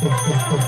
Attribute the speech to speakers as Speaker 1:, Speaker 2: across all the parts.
Speaker 1: Gracias.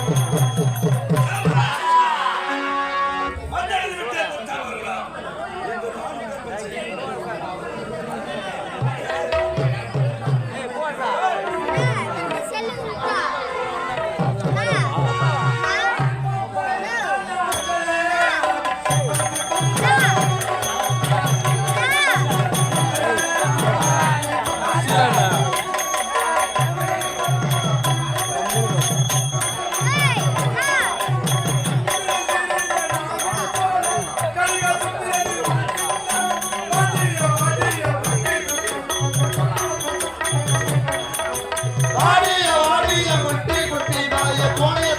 Speaker 1: குட்டி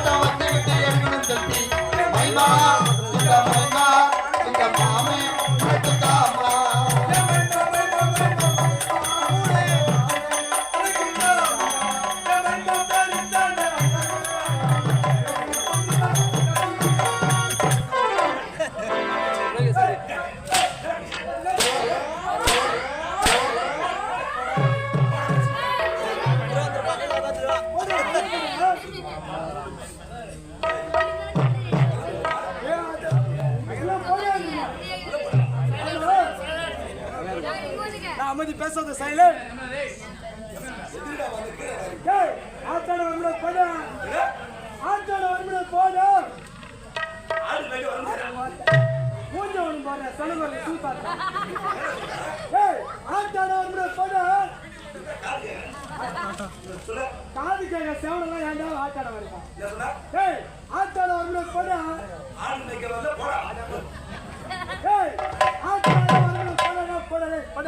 Speaker 2: பேசாத ஏய் ஆத்தாட வந்து போட ஆத்தாட வந்து போட. மூஞ்ச ஒன்று போட சொல்லுங்க ஏய் ஆத்தாட வந்து போட. காது கேட்க சேவனெல்லாம் ஏன்டா ஆத்தாட
Speaker 3: சொன்ன?
Speaker 2: ஏய் ஆத்தாட வந்து போட
Speaker 3: மேய்க்க வரல, போடா.
Speaker 2: ஏய் ஆத்தாட வந்து போடா போட போட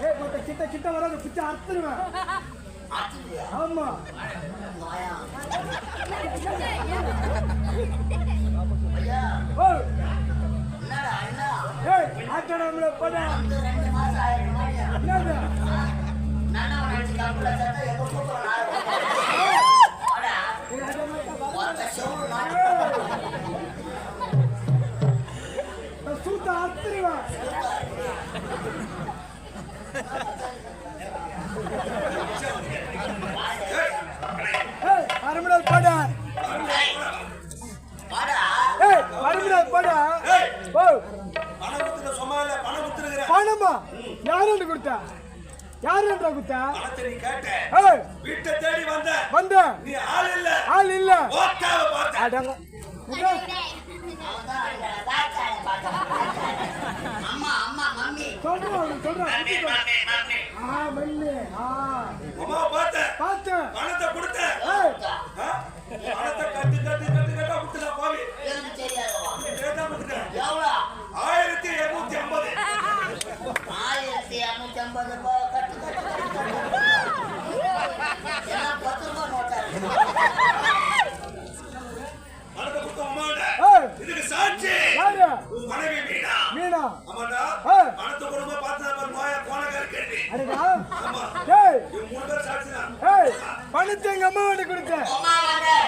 Speaker 2: புரியுதாடா? ஏய் மத்த கிட்ட கிட்ட வராது பிச்சை அறுத்துருவேன். ஆமா.
Speaker 3: பணம்?
Speaker 2: யாருன்னு கொடுத்தா? யாருன்ற கொடுத்தா?
Speaker 3: பணத்தை நீ கேட்ட. வீட்டை தேடி வந்த.
Speaker 2: வந்த.
Speaker 3: நீ ஆள் இல்ல.
Speaker 2: ஆள் இல்ல.
Speaker 3: ஓட்டாவை பார்த்த.
Speaker 2: அடங்க. இதோ,
Speaker 4: அம்மா அம்மா மம்மி.
Speaker 2: சொல்றேன் அவனுக்கு சொல்றேன்
Speaker 4: மம்மி மம்மி மம்மி.
Speaker 2: ஆ மண்ணு ஆ.
Speaker 3: அம்மாவை பார்த்த.
Speaker 2: பார்த்தேன்
Speaker 3: பணத்தை கொடுத்த. பணத்தை கட்டு, கட்டு, கட்டு, கட்டா கொடுத்துட்டா பாவி.
Speaker 4: எனக்கு தெரியாதுவா
Speaker 3: நீ கேட்டா கொடுத்துட்ட.
Speaker 4: எவ்வளோ
Speaker 3: ஆயிரத்தி இருநூத்தி ஐம்பது.
Speaker 4: ஆயிரத்தி இரநூத்தி ஐம்பது ரூபாய் கட்டு கட்டு கட்டு கட்டு எல்லாம் பத்து ரூபாய் நோட்டா இருக்கு
Speaker 3: பணத்தை கொடுத்த அம்மாவோட.
Speaker 2: ஏய்
Speaker 3: இதுக்கு சாட்சி
Speaker 2: யாரு
Speaker 3: உன் மனைவி மீனா
Speaker 2: மீனா
Speaker 3: ஆமாண்டா
Speaker 2: ஏய்.
Speaker 3: பணத்தை கொடுங்க பார்த்தா பாரு நோயா கோணக்கார கேள்வி
Speaker 2: அடடா
Speaker 3: ஆமா
Speaker 2: ஏய்
Speaker 3: இவங்க மூணு பேர் சாட்சி தான்
Speaker 2: ஏய் பணத்தை எங்க அம்மா வந்து கொடுத்தேன்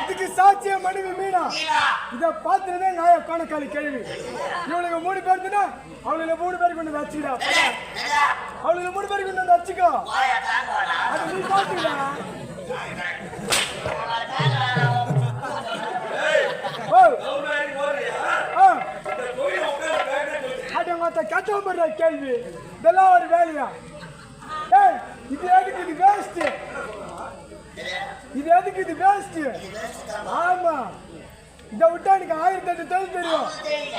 Speaker 2: இதுக்கு சாட்சிய மனைவி மீனா. இத பார்த்துட்டு எங்க ஆயா கோணக்காலி கேள்வி. இவளுக்கு மூணு பேர் தானே அவளுக்கு மூணு பேருக்கு கொண்டு
Speaker 4: டேய்,
Speaker 2: அவளுக்கு மூணு பேருக்கு கொண்டு வந்து வச்சுக்கோ. அது நீ பாத்துக்கடா
Speaker 4: வாயை தாங்கடா.
Speaker 2: ஓ
Speaker 3: கவுனாரி போறியா
Speaker 2: ஆ
Speaker 3: இந்த கோயில உட்கார்ந்து வேண்டாம் சொல்லிட்டு
Speaker 2: அட மத்த கட்ட பண்ற கேள்வி. இதெல்லாம் ஒரு வேலையா? ஏய் இது எதுக்கு இது வேஸ்ட் இது எதுக்கு இது வேஸ்ட் ஆமா. இதை விட்டா எனக்கு ஆயிரத்தி எட்டு தொழில் தெரியும்
Speaker 4: தெரியல.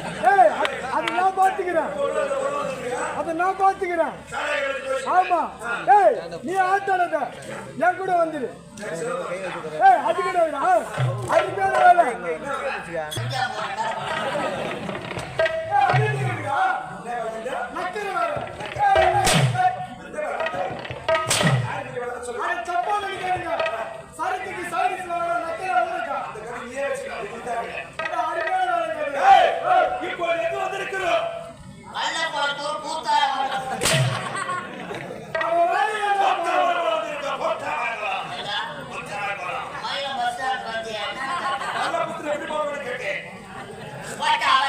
Speaker 2: பாத்துக்கிறேன் அதை நான் பாத்துக்கிறேன் ஆமா. ஏய் நீ ஆட்டாடாத என் கூட வந்துரு. ஏய் அது கிடையாது அது பேர வேலை நக்கிற வேலை சப்பாத்தி சரத்துக்கு சாரி நக்கிற வேலை
Speaker 4: இருக்கா? 坂